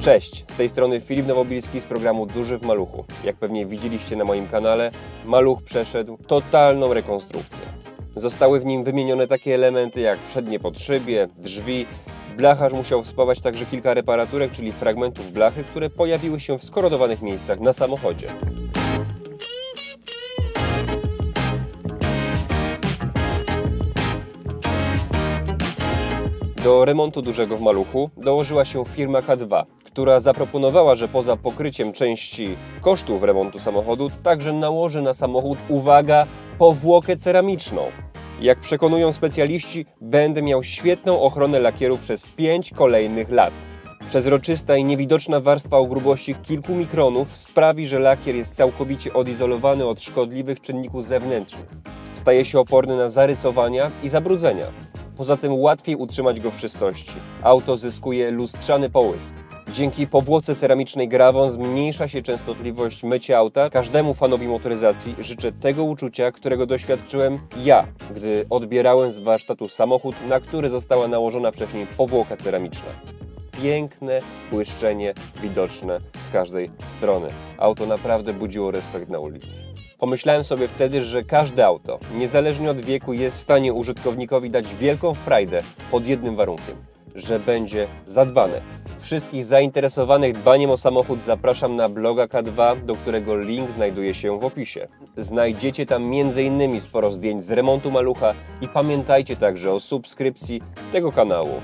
Cześć, z tej strony Filip Nowobilski z programu Duży w Maluchu. Jak pewnie widzieliście na moim kanale, Maluch przeszedł totalną rekonstrukcję. Zostały w nim wymienione takie elementy jak przednie podszybie, drzwi, blacharz musiał spawać także kilka reparaturek, czyli fragmentów blachy, które pojawiły się w skorodowanych miejscach na samochodzie. Do remontu dużego w Maluchu dołożyła się firma K2, która zaproponowała, że poza pokryciem części kosztów remontu samochodu, także nałoży na samochód, uwaga, powłokę ceramiczną. Jak przekonują specjaliści, będę miał świetną ochronę lakieru przez 5 kolejnych lat. Przezroczysta i niewidoczna warstwa o grubości kilku mikronów sprawi, że lakier jest całkowicie odizolowany od szkodliwych czynników zewnętrznych. Staje się oporny na zarysowania i zabrudzenia. Poza tym łatwiej utrzymać go w czystości. Auto zyskuje lustrzany połysk. Dzięki powłoce ceramicznej Gravon zmniejsza się częstotliwość mycia auta. Każdemu fanowi motoryzacji życzę tego uczucia, którego doświadczyłem ja, gdy odbierałem z warsztatu samochód, na który została nałożona wcześniej powłoka ceramiczna piękne błyszczenie widoczne z każdej strony. Auto naprawdę budziło respekt na ulicy. Pomyślałem sobie wtedy, że każde auto, niezależnie od wieku, jest w stanie użytkownikowi dać wielką frajdę pod jednym warunkiem, że będzie zadbane. Wszystkich zainteresowanych dbaniem o samochód zapraszam na bloga K2, do którego link znajduje się w opisie. Znajdziecie tam m.in. sporo zdjęć z remontu malucha i pamiętajcie także o subskrypcji tego kanału.